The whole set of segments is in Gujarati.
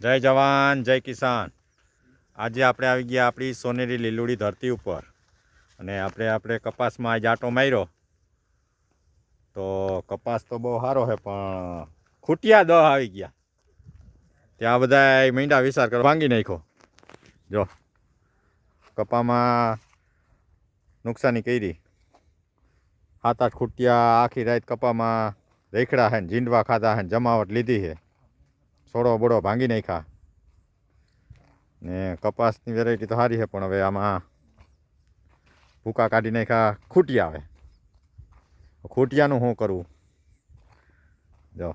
જય જવાન, જય કિસાન. આજે આપણે આવી ગયા આપણી સોનેરી લીલુડી ધરતી ઉપર. અને આપણે આપણે કપાસમાં આજે આટો માર્યો. તો કપાસ તો બહુ સારો છે, પણ ખૂટિયા દહ આવી ગયા. ત્યાં બધા મીંડા વિચાર કરવા ભાંગી નાખ્યો. જો, કપામાં નુકસાની કરી. સાત આઠ ખૂટિયા આખી રાત કપામાં રેખડા છે ને જીંડવા ખાધા છે જમાવટ લીધી છે. છોડો બોડો ભાંગી નાખ્યા. ને કપાસની વેરાયટી તો સારી છે, પણ હવે આમાં ભૂકા કાઢી નાખ્યા, ખૂટિયા આવે. ખૂટિયાનું શું કરવું જો.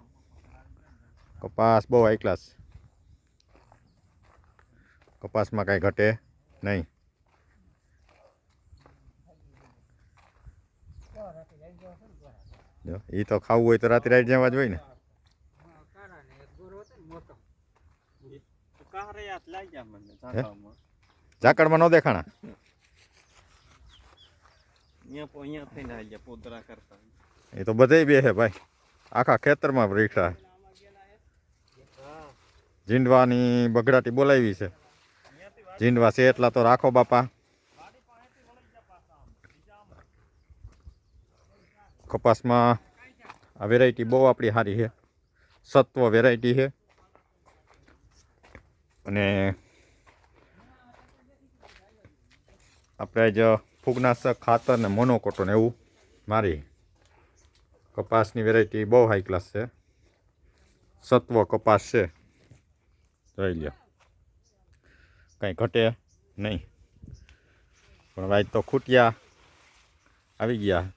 કપાસ બહુ હાઈ ક્લાસ કપાસમાં કાંઈ ઘટે નહીં. જો એ તો ખાવું હોય તો રાત્રે રાઈટ જવા જ હોય ને. ઝાકળમાં ન દેખાણા? એ તો બધે બે છે ભાઈ. આખા ખેતરમાં રીક્ષા જીંડવાની બગડાટી બોલાવી છે. જીંડવા છે એટલા તો રાખો બાપા. કપાસમાં આ વેરાયટી બહુ આપણી સારી છે. સત્વ વેરાયટી છે. અને આપણે જ ફૂગનાશક ખાતર ને મોનોકોટો ને એવું મારી. કપાસની વેરાયટી બહુ હાઈ ક્લાસ છે. સત્વ કપાસ છે. જોઈ લ્યો. કાંઈ ઘટે નહીં. પણ ભાઈ તો ખૂટ્યા, આવી ગયા.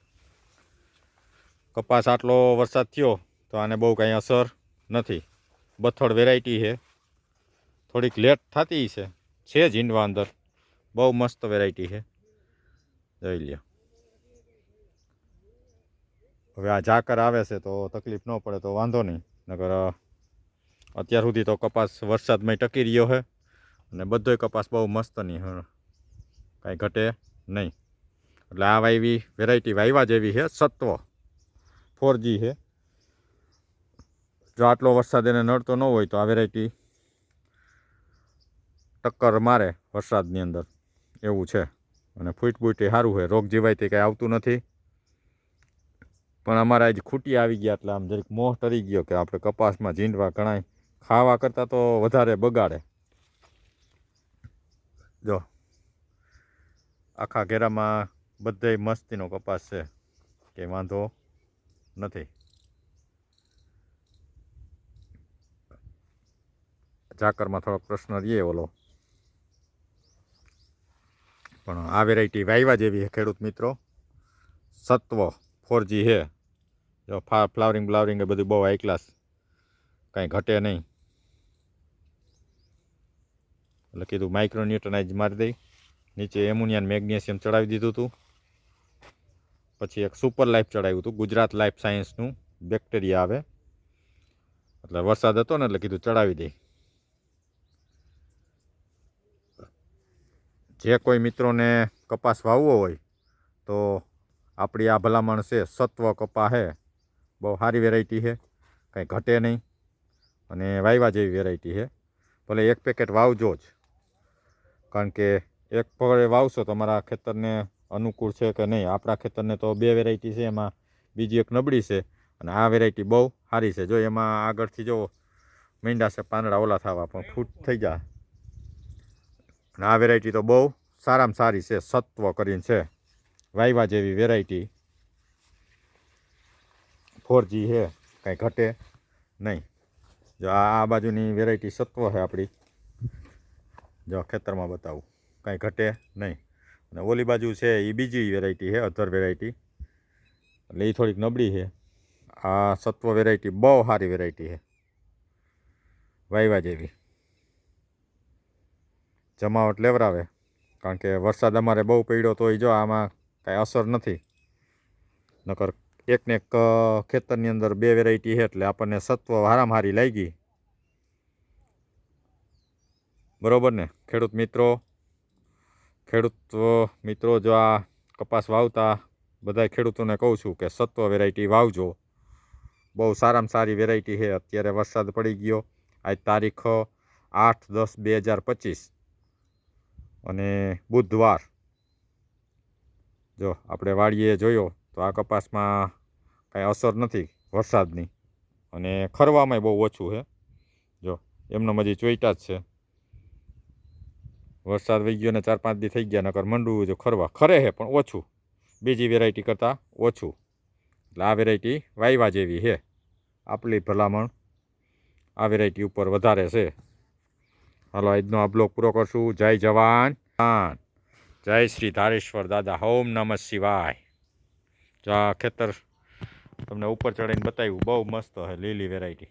કપાસ આટલો વરસાદ થયો તો આને બહુ કાંઈ અસર નથી. બથડ વેરાયટી છે. થોડીક લેટ થતી છે. છે જીંડવા અંદર. બહુ મસ્ત વેરાયટી છે. જોઈ લ્યો. હવે આ ઝાકર આવે છે તો તકલીફ ન પડે તો વાંધો નહીં. નગર અત્યાર સુધી તો કપાસ વરસાદમાં ટકી રહ્યો છે. અને બધોય કપાસ બહુ મસ્ત નહીં કાંઈ ઘટે નહીં. એટલે આ વાવી વેરાયટી વાવ્યા જેવી છે, સત્વ. ફોર જી છે. જો આટલો વરસાદ એને નડતો ન હોય તો આ વેરાયટી ટક્કર મારે વરસાદની અંદર. એવું છે. અને ફૂટ બૂટ સારું હોય. રોગ જીવાય તે કંઈ આવતું નથી. પણ અમારા આજ ખૂટી આવી ગયા એટલે આમ જરીક મોહ ટરી ગયો કે આપણે કપાસમાં ઝીંડવા ઘણાય ખાવા કરતાં તો વધારે બગાડે. જો. આખા ઘેરામાં બધે મસ્તીનો કપાસ છે. કે વાંધો નથી. ઝાકરમાં થોડોક પ્રશ્ન રહીએ ઓલો. પણ આ વેરાયટી વાવ્યા જેવી છે ખેડૂત મિત્રો. સત્વ ફોરજી છે. જો ફ્લાવરિંગ બ્લાવરિંગ એ બધું બહુ હાઈ ક્લાસ કાંઈ ઘટે નહીં. એટલે કીધું માઇક્રોન્યુટ્રનાઇઝ મારી દઈ. નીચે એમોનિયન મેગ્નેશિયમ ચડાવી દીધું હતું પછી એક સુપર લાઈફ ચડાવ્યું હતું ગુજરાત લાઈફ સાયન્સનું બેક્ટેરિયા આવે. એટલે વરસાદ હતો ને એટલે કીધું ચડાવી દઈ જે કોઈ મિત્રોને કપાસ વાવવો હોય, તો આપણી આ ભલામણ છે, સત્વ કપા છે બહુ સારી વેરાયટી છે કંઈ ઘટે નહીં. અને વાવવા જેવી વેરાયટી છે ભલે એક પેકેટ વાવજો જ. કારણ કે એક પગડે વાવશો તમારા ખેતરને અનુકૂળ છે કે નહીં? આપણા ખેતરને તો બે વેરાયટી છે, એમાં બીજી એક નબળી છે. અને આ વેરાયટી બહુ સારી છે. જો એમાં આગળથી જો મીંડા છે, પાંદડા ઓલા થવા, પણ ફૂટ થઈ જાય અને આ વેરાયટી તો બહુ સારામાં સારી છે, સત્વ કરીને છે. વાવ્યા જેવી વેરાયટી ફોર જી છે, કાંઈ ઘટે નહીં. જો આ આ બાજુની વેરાયટી સત્વ છે આપણી. જો ખેતરમાં બતાવું, કાંઈ ઘટે નહીં. અને ઓલી બાજુ છે એ બીજી વેરાયટી છે અધર વેરાયટી એટલે એ થોડીક નબળી છે. આ સત્વ વેરાયટી બહુ સારી વેરાયટી છે. વાવ્યા જેવી. જમાવટ લેવરાવે. કારણ કે વરસાદ અમારે બહુ પડ્યો તોય જો આમાં કાંઈ અસર નથી. નકર એકને એક ખેતરની અંદર બે વેરાયટી છે એટલે આપણને સત્વ હારામહારી લાગી બરોબર ને? ખેડૂત મિત્રો ખેડૂત મિત્રો જો આ કપાસ વાવતા બધા ખેડૂતોને કહું છું કે સત્વ વેરાયટી વાવજો. બહુ સારામાં સારી વેરાયટી છે. અત્યારે વરસાદ પડી ગયો. આજ તારીખ આઠ દસ બે હજાર પચીસ. અને બુધવાર. જો, આપણે વાડીએ જોયો, તો આ કપાસમાં કાંઈ અસર નથી વરસાદની. અને ખરવામાં બહુ ઓછું છે. જો, એમનો હજી ચોઈટા જ છે. વરસાદ વહી ગયો ને ચાર પાંચ દી થઈ ગયા, નકર મંડું જો ખરવા. ખરે છે, પણ ઓછું. બીજી વેરાયટી કરતાં ઓછું. એટલે આ વેરાયટી વાયવા જેવી છે. આપણી ભલામણ આ વેરાયટી ઉપર વધારે છે. હાલો, આજનો આ બ્લોગ પૂરો કરશું. જય જવાન. જય શ્રી ધારેશ્વર દાદા. હોમ નમઃ શિવાય. જા ખેતર તમને ઉપર ચડાઈને બતાવ્યું, બહુ મસ્ત છે લીલી વેરાયટી